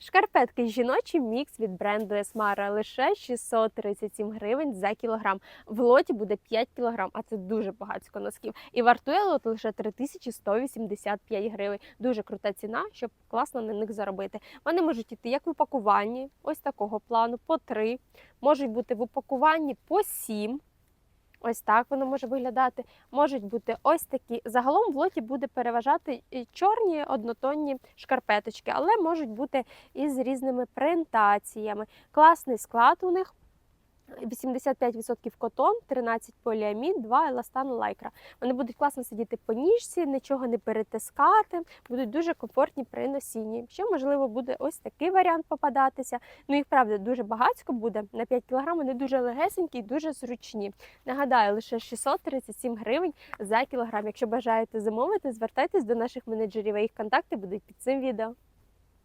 Шкарпетки жіночі мікс від бренду Esmara лише 637 гривень за кілограм. В лоті буде 5 кілограм, а це дуже багатько носків. І вартує лот лише 3185 гривень. Дуже крута ціна, щоб класно на них заробити. Вони можуть іти як в упакуванні, ось такого плану, по 3. Можуть бути в упакуванні по 7. Ось так воно може виглядати. Можуть бути ось такі. Загалом в лоті буде переважати і чорні однотонні шкарпеточки, але можуть бути із різними принтаціями. Класний склад у них. 85% котон, 13 поліамід, 2 еластан лайкра. Вони будуть класно сидіти по ніжці, нічого не перетискати, будуть дуже комфортні при носінні. Ще можливо буде ось такий варіант попадатися. Ну їх правда дуже багатько буде на 5 кг, вони дуже легесенькі і дуже зручні. Нагадаю, лише 637 гривень за кілограм. Якщо бажаєте замовити, звертайтесь до наших менеджерів. Їх контакти будуть під цим відео.